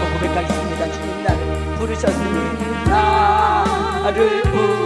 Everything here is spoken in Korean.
한번 고백하겠습니다. 주님 나를 부르셨으니 나를 부르셨습니다.